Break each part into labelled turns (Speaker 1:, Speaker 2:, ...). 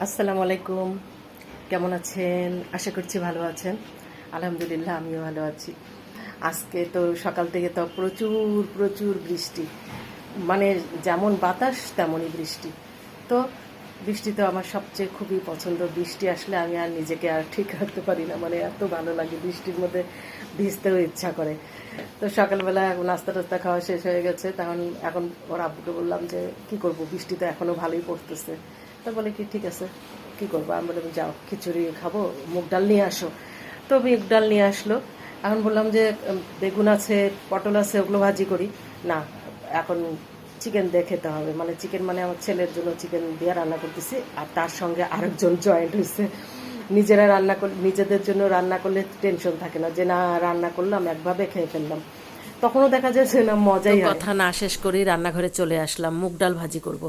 Speaker 1: আসসালামু আলাইকুম। কেমন আছেন? আশা করছি ভালো আছেন। আলহামদুলিল্লাহ, আমিও ভালো আছি। আজকে তো সকাল থেকে তো প্রচুর প্রচুর বৃষ্টি। মানে যেমন বাতাস, তেমনই বৃষ্টি। তো বৃষ্টি তো আমার সবচেয়ে খুবই পছন্দ। বৃষ্টি আসলে আমি আর নিজেকে আর ঠিক রাখতে পারি না। মানে এত ভালো লাগে, বৃষ্টির মধ্যে ভিজতেও ইচ্ছা করে। তো সকালবেলা নাস্তা টাস্তা খাওয়া শেষ হয়ে গেছে। তখন এখন ওর আব্বুকে বললাম যে, কি করব? বৃষ্টি তো এখনও ভালোই পড়তেছে। তো বলে কি ঠিক আছে কি করব? আমি বললাম যাও খিচুড়ি খাব মুগ ডাল নিয়ে আসো। তো মুগ ডাল নিয়ে আসলো। এখন বললাম যে বেগুন আছে পটল আছে ওগুলো ভাজি করি। না এখন চিকেন দিয়ে খেতে হবে। মানে চিকেন মানে আমার ছেলের জন্য চিকেন দিয়ে রান্না করতেছি আর তার সঙ্গে আরেকজন জয়েন্ট হয়েছে নিজেরা রান্না করলে নিজেদের জন্য রান্না করলে টেনশন থাকে না যে না রান্না করলাম একভাবে খেয়ে ফেললাম। তখনও দেখা যাচ্ছে না মজাই কথা না শেষ করেই রান্নাঘরে চলে আসলাম মুগ ডাল ভাজি করব।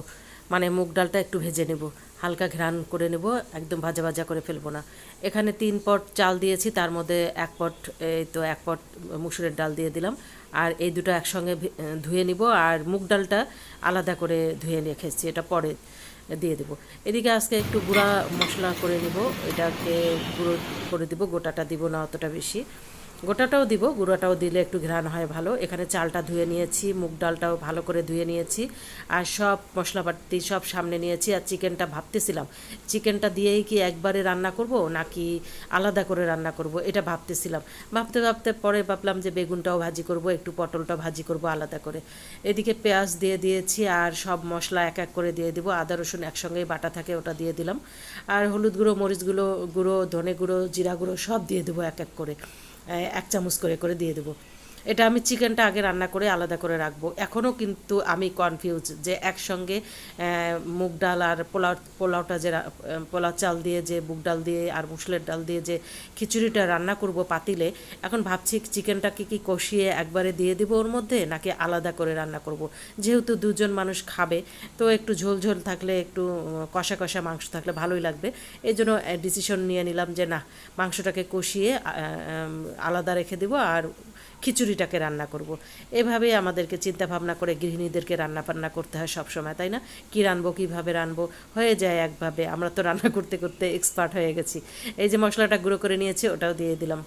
Speaker 1: মানে মুগ ডালটা একটু ভেজে নেব। হালকা ঘ্রাণ করে নেব, একদম ভাজা ভাজা করে ফেলব না। এখানে তিন পট চাল দিয়েছি, তার মধ্যে এক পট, এই তো এক পট মুসুরের ডাল দিয়ে দিলাম। আর এই দুটো একসঙ্গে ধুয়ে নিব, আর মুগ ডালটা আলাদা করে ধুয়ে রেখেছি এটা পরে দিয়ে দেবো। এদিকে আজকে একটু গুঁড়া মশলা করে নিব, এটাকে গুঁড়ো করে দিব, গোটাটা দিব না অতটা বেশি। গোটাটাও দিব, গুঁড়োটাও দিলে একটু ঘ্রাণ হয় ভালো। এখানে চালটা ধুয়ে নিয়েছি, মুগ ডালটাও ভালো করে ধুয়ে নিয়েছি। আর সব মশলাপাতি সব সামনে নিয়েছি আর চিকেনটা ভাবতেছিলাম। চিকেনটা দিয়েই কি একবারে রান্না করব নাকি আলাদা করে রান্না করব, এটা ভাবতেছিলাম। ভাবতে ভাবতে পরে ভাবলাম যে বেগুনটাও ভাজি করব, একটু পটলটা ভাজি করব আলাদা করে। এদিকে পেঁয়াজ দিয়ে দিয়েছি আর সব মশলা এক এক করে দিয়ে দিব, আদা, রসুন একসঙ্গেই বাটা থাকে ওটা দিয়ে দিলাম। আর হলুদ গুঁড়ো, মরিচ গুঁড়ো গুঁড়ো, ধনে গুঁড়ো, জিরা গুঁড়ো সব দিয়ে দেবো এক এক করে। এক চামচ করে করে দিয়ে দেবো। এটা আমি চিকেনটা আগে রান্না করে আলাদা করে রাখব। এখনও কিন্তু আমি কনফিউজ যে একসঙ্গে মুগ ডাল আর পোলাও, পোলাওটা যে পোলাও চাল দিয়ে যে, মুগ ডাল দিয়ে আর মুসলের ডাল দিয়ে যে খিচুড়িটা রান্না করব পাতিলে, এখন ভাবছি চিকেনটাকে কি কষিয়ে একবারে দিয়ে দিব ওর মধ্যে নাকি আলাদা করে রান্না করব। যেহেতু দুজন মানুষ খাবে, তো একটু ঝোল ঝোল থাকলে, একটু কষা কষা মাংস থাকলে ভালোই লাগবে। এই জন্য ডিসিশন নিয়ে নিলাম যে না, মাংসটাকে কষিয়ে আলাদা রেখে দেবো আর খিচুড়িটাকে রান্না করব। এভাবে আমাদেরকে চিন্তা ভাবনা করে গৃহিণীদেরকে রান্না বান্না করতে হয় সবসময়, তাই না? কি রানবো কীভাবে রানবো হয়ে যায় একভাবে, আমরা তো রান্না করতে করতে এক্সপার্ট হয়ে গেছি। এই যে মশলাটা গুঁড়ো করে নিয়েছি, ওটাও দিয়ে দিলাম।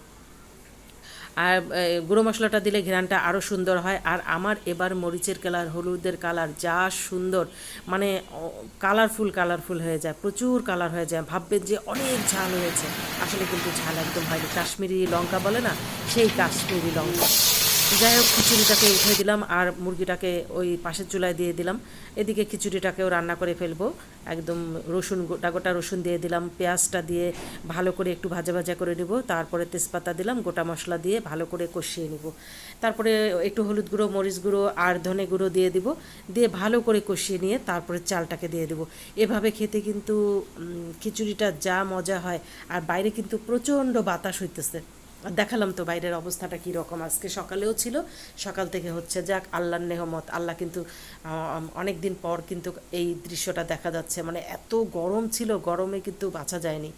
Speaker 1: আর গুঁড়ো মশলাটা দিলে ঘেরানটা আরও সুন্দর হয়। আর আমার এবার মরিচের কালার, হলুদের কালার যা সুন্দর মানে কালারফুল কালারফুল হয়ে যায়, প্রচুর কালার হয়ে যায়। ভাববেন যে অনেক ঝাল হয়েছে। আসলে কিন্তু ঝাল একদম হয়নি। কাশ্মীরি লঙ্কা বলে না? সেই কাশ্মীরি লঙ্কা। যাই হোক, খিচুড়িটাকে উঠে দিলাম আর মুরগিটাকে ওই পাশের চুলায় দিয়ে দিলাম। এদিকে খিচুড়িটাকেও রান্না করে ফেলব। একদম রসুন গোটা গোটা রসুন দিয়ে দিলাম, পেঁয়াজটা দিয়ে ভালো করে একটু ভাজা ভাজা করে নেব। তারপরে তেজপাতা দিলাম, গোটা মশলা দিয়ে ভালো করে কষিয়ে নেব। তারপরে একটু হলুদ গুঁড়ো, মরিচ গুঁড়ো আর ধনে গুঁড়ো দিয়ে দিব। দিয়ে ভালো করে কষিয়ে নিয়ে তারপরে চালটাকে দিয়ে দেবো। এভাবে খেতে কিন্তু খিচুড়িটা যা মজা হয়। আর বাইরে কিন্তু প্রচণ্ড বাতাস হইতেছে। দেখালাম তো বাইরের অবস্থাটা কী রকম আজকে সকালেও ছিল। সকাল থেকে হচ্ছে যাক, আল্লাহর নেহমত, আল্লাহ কিন্তু অনেক দিন পর কিন্তু এই দৃশ্যটা দেখা যাচ্ছে। মানে এত গরম ছিল, গরমে কিন্তু বাঁচা যায়নি।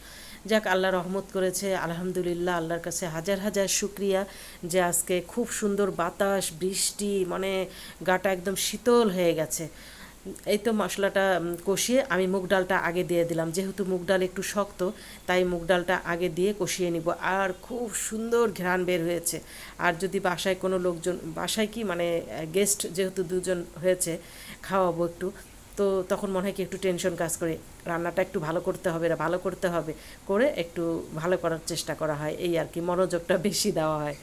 Speaker 1: যাক, আল্লাহ রহমত করেছে, আলহামদুলিল্লাহ, আল্লাহর কাছে হাজার হাজার শুক্রিয়া যে আজকে খুব সুন্দর বাতাস, বৃষ্টি মানে গাটা একদম শীতল হয়ে গেছে। এই তো মশলাটা কষিয়ে আমি মুগ ডালটা আগে দিয়ে দিলাম। যেহেতু মুগ ডাল একটু শক্ত, তাই মুগ ডালটা আগে দিয়ে কষিয়ে নিব। আর খুব সুন্দর ঘ্রাণ বের হয়েছে। আর যদি বাসায় কোনো লোকজন, বাসায় কি মানে গেস্ট যেহেতু দুজন হয়েছে, খাওয়াবো একটু। তো তখন মনে হয় কি একটু টেনশন কাজ করে। রান্নাটা একটু ভালো করতে হবে ভালো করতে হবে। করে একটু ভালো করার চেষ্টা করা হয়। এই আর কি, মনোযোগটা বেশি দেওয়া হয়।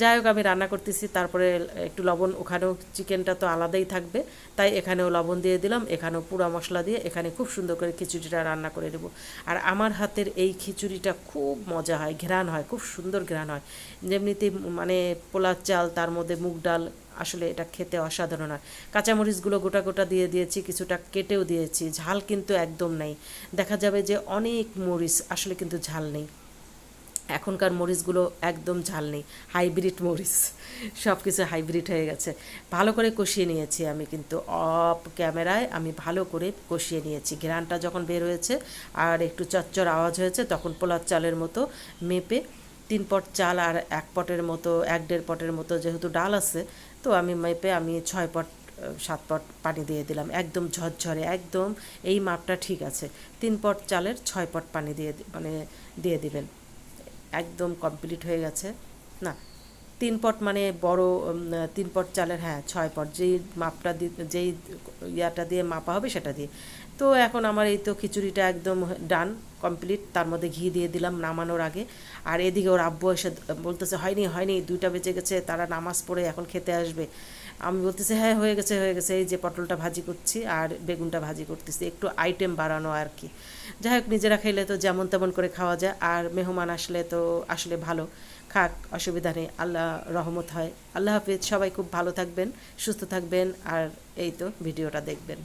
Speaker 1: যাই হোক, আমি রান্না করতেছি, তারপরে একটু লবণ, ওখানেও চিকেনটা তো আলাদাই থাকবে, তাই এখানেও লবণ দিয়ে দিলাম, এখানেও পুরা মশলা দিয়ে এখানে খুব সুন্দর করে খিচুড়িটা রান্না করে দেবো আর আমার হাতের এই খিচুড়িটা খুব মজা হয়, ঘ্রাণ হয়, খুব সুন্দর ঘ্রাণ হয়। যেমনিতে মানে পোলার চাল, তার মধ্যে মুগ ডাল, আসলে এটা খেতে অসাধারণ হয়। কাঁচামরিচগুলো গোটা গোটা দিয়ে দিয়েছি, কিছুটা কেটেও দিয়েছি, ঝাল কিন্তু একদম নেই। দেখা যাবে যে অনেক মরিচ, আসলে কিন্তু ঝাল নেই। এখনকার মরিচগুলো একদম ঝাল নেই। হাইব্রিড মরিচ। সব কিছু হাইব্রিড হয়ে গেছে। ভালো করে কষিয়ে নিয়েছি আমি কিন্তু। অফ ক্যামেরায় আমি ভালো করে কষিয়ে নিয়েছি। ঘ্রানটা যখন বের হয়েছে আর একটু চচ্চর আওয়াজ হয়েছে, তখন পোলার চালের মতো মেপে তিন পট চাল আর এক পটের মতো, এক দেড় পটের মতো যেহেতু ডাল আছে, তো আমি মেপে আমি ছয় পট, সাত পট পানি দিয়ে দিলাম। একদম ঝরঝরে, একদম এই মাপটা ঠিক আছে। তিন পট চালের ছয় পট পানি দিয়ে মানে দিয়ে দিবেন। একদম কমপ্লিট হয়ে গেছে। না, তিন পট মানে বড় তিন পট চালের হ্যাঁ ছয় পট। যেই মাপটা যেই ইয়াটা দিয়ে মাপা হবে সেটা দিয়ে। তো এখন আমার এই তো খিচুড়িটা একদম ডান কমপ্লিট তার মধ্যে ঘি দিয়ে দিলাম নামানোর আগে। আর এদিকে ওর আব্বু এসে বলতেছে, হয়নি হয়নি, দুইটা বেজে গেছে, তারা নামাজ পড়ে এখন খেতে আসবে। আমি বলতেছি হ্যাঁ হয়ে গেছে হয়ে গেছে, এই যে পটলটা ভাজি করছি আর বেগুনটা ভাজি করতেছি। একটু আইটেম বাড়ানো আর কি। যাই হোক, নিজেরা খেলে তো যেমন তেমন করে খাওয়া যায়। আর মেহমান আসলে তো আসলে ভালো, খাক, অসুবিধা নেই, আল্লাহ রহমত হয়। আল্লাহ হাফিজ, সবাই খুব ভালো থাকবেন, সুস্থ থাকবেন। আর এই তো ভিডিওটা দেখবেন।